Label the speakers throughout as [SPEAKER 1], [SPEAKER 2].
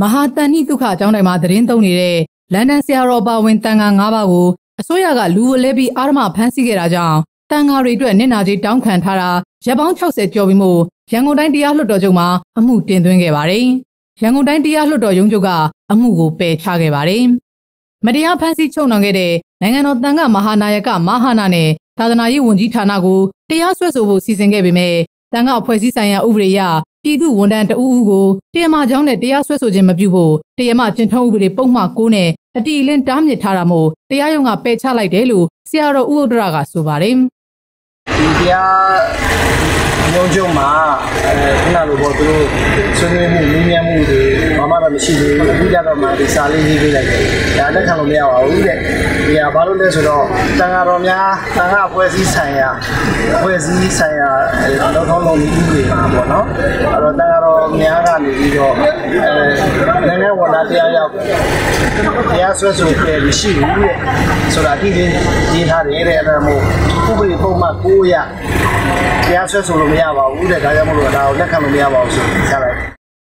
[SPEAKER 1] မဟာတန်နိဒုက္ခအကြောင်းတိုင်းမှာသတင်းသုံးနေတဲ့လန်ဒန်ဆရာတော်ပါဝင်တန်ခါ၅ပါးကိုအစိုးရကလူဝလဲပြီးအာရမဖမ်းဆီးခဲ့တာကြောင့်တန်ခါတွေအတွက်နစ်နာကြီးတောင်းခံထားတာရပ်ပေါင်း60ကျော်ပြီးမှရန်ကုန်တိုင်းတရားလွှတ်တော်ချုပ်မှာအမှုတင်သွင်းခဲ့ပါတယ်။ရန်ကုန်တိုင်းတရားလွှတ်တော်ရုံးချုပ်ကအမှုကိုပယ်ချခဲ့ပါတယ်။မတရားဖမ်းဆီးချုပ်နှောင်ခဲ့တဲ့နိုင်ငံတော်တန်ခါမဟာနာယကမဟာနာနဲ့သာသနာရေးဝန်ကြီးဌာနကိုတရားစွဲဆိုဖို့စီစဉ်ခဲ့ပေမဲ့တန်ခါအဖွဲ့အစည်းဆိုင်ရာဥပဒေအရ ပြည်သူဝန်ထမ်းတဦးဦးကိုတရားမကြောင်းနဲ့တရားစွဲဆိုခြင်းမပြုဖို့တရားမကျင့်ထုံးဥပဒေပုံမှန်9နဲ့အတီလင်းတားမြစ်ထားတာမို့တရားရုံးကပယ်ချလိုက်တယ်လို့ဆရာတော်ဦးဥဒရကဆိုပါတယ်
[SPEAKER 2] ဒီတရား ရုံးချုပ်မှာအဲခုနလိုပေါ့သူတို့ဆွေးနွေးမှုနည်းညံ့မှုတွေဘာမှတော့မရှိသေးဘူးအခုကြတော့မှဒီစာလေးရေးပေးလိုက်တယ်ဒါလက်ခံလို့မရပါဘူးတဲ့ဒီကဘာလို့လဲဆိုတော့တန်ဃာတော်များတန်ဃာအဖွဲ့အစည်းဆိုင်ရာအဖွဲ့အစည်းဆိုင်ရာလောက်ထောင်းလုံးကြီးတွေမှာပေါ့နော်အဲ့တော့တန်ဃာတော်များကနေပြီးတော့အဲနိုင်ငံဝန္တာတရားရောက် တရားဆွဲဆိုပြမရှိဘူးတဲ့ဆိုတာအတိအကျရေးထားတယ်တဲ့အဲ့ဒါမို့ဥပဒေပုံမှန်9ရတရားဆွဲဆိုလို့မရပါဘူးတဲ့ဒါကြောင့်မလို့ဒါကိုလက်ခံလို့မရပါဘူးဆိုပြီးဆက်လိုက်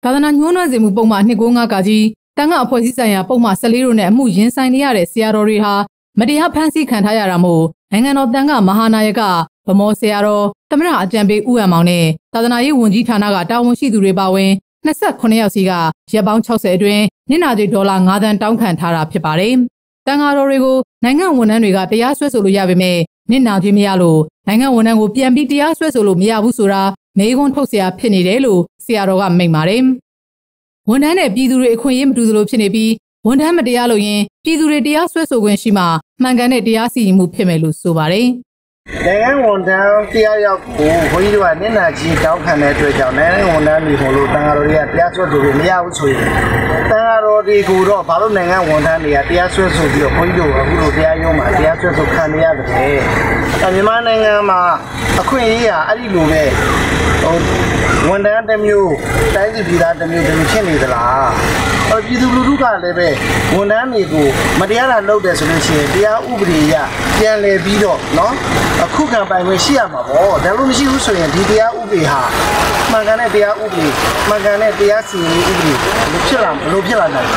[SPEAKER 1] သာသနာညှိုးနှွမ်းစေမှုပုံမှန်295ကကြီးတန်ခါအဖွဲ့အစည်းဆိုင်ရာပုံမှန်14တို့နဲ့အမှုရင်ဆိုင်နေရတဲ့ဆရာတော်တွေဟာမတရားဖမ်းဆီးခံထားရတာမို့နိုင်ငံတော်တန်ခါမဟာနာယကဗမောဆရာတော်သမရအကြံပေးဦးအံမောင်နဲ့သာသနာရေးဝန်ကြီးဌာနကတာဝန်ရှိသူတွေပါဝင်28ယောက်စီကရက်ပေါင်း60အတွင်း နစ်နာကြေးဒေါ်လာ9သန်းတောင်းခံထားတာဖြစ်ပါတယ်။တန်ဃာတော်တွေကိုနိုင်ငံဝန်ထမ်းတွေကတရားစွဲဆိုလို့ရပေမဲ့နစ်နာကြေးမရလို့နိုင်ငံဝန်ထမ်းကိုပြန်ပြီးတရားစွဲဆိုလို့မရဘူးဆိုတာမေးခွန်းထုတ်เสียဖြစ်နေတယ်လို့ဆရာတော်ကမိန့်ပါတယ်။ဝန်ထမ်းနဲ့ပြည်သူတွေအခွင့်အရေးမတူသလိုဖြစ်နေပြီးဝန်ထမ်းမတရားလို့ရင်ပြည်သူတွေတရားစွဲဆိုခွင့်ရှိမှမှန်ကန်တဲ့တရားစီရင်မှုဖြစ်မယ်လို့ဆိုပါတယ်။
[SPEAKER 2] နိုင်ငံဝန်ထမ်းတရားရောက်ကိုဘုန်းကြီးတို့ကနင့်နာကြီးတောင်းခံတဲ့အတွက်ကြောင့်နိုင်ငံဝန်ထမ်းတွေမို့လို့တန်ဃာတော်တွေကတရားစွဲဆိုလို့မရဘူးဆိုရင်တန်ဃာတော်တွေကိုတော့ဘာလို့နိုင်ငံဝန်ထမ်းတွေကတရားစွဲဆိုပြီးတော့ဘုန်းကြီးတို့အခုလိုတရားရုံးမှာတရားစွဲဆိုခံရရတယ်။အဲမြန်မာနိုင်ငံမှာအခွင့်အရေးကအဲ့ဒီလိုပဲဟိုဝန်ထမ်းတစ်မျိုးတိုင်းပြည်ပြည်သားတစ်မျိုးတစ်မျိုးဖြစ်နေသလား။ အော်ပြည်သူလူထုကလည်းပဲဝန်ထမ်းတွေကိုမတရားတာလုပ်တယ်ဆိုလို့ရှိရင်တရားဥပဒေအရပြန်လည်ပြီးတော့เนาะအခုခံပိုင်ခွင့်ရှိရမှာပေါ့ဒါလို့မရှိဘူးဆိုရင်ဒီတရားဥပဒေဟာမှန်ကန်တဲ့တရားဥပဒေမှန်ကန်တဲ့တရားစီရင်ဥပဒေလို့ဖြစ်လာဘလို့ဖြစ်လာနိုင်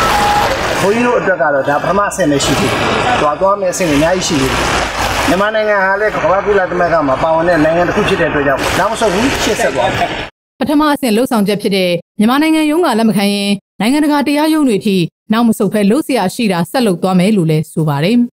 [SPEAKER 2] ဘုန်းကြီးတို့အတွက်ကတော့ဒါပထမအဆင့်ပဲရှိသေးတယ်။သွားသွားမယ့်အဆင့်တွေအများကြီးရှိသေးတယ်။မြန်မာနိုင်ငံဟာလည်းကမ္ဘာ့ကုလသမဂ္ဂမှာပါဝင်တဲ့နိုင်ငံတစ်ခုဖြစ်တဲ့အတွက်ကြောင့်နောက်မဆုတ်ဘူးရှေ့ဆက်သွားမယ်။
[SPEAKER 1] ပထမအဆင့်လှုပ်ဆောင်ချက်ဖြစ်တဲ့မြန်မာနိုင်ငံရုံးကလက်မခံရင် နိုင်ငံတကာတရားရုံးတွေထိနောက်မဆုတ်ဖဲလှုပ်ရှားရှိတာဆက်လုပ်သွားမယ်လို့လည်းဆိုပါတယ်။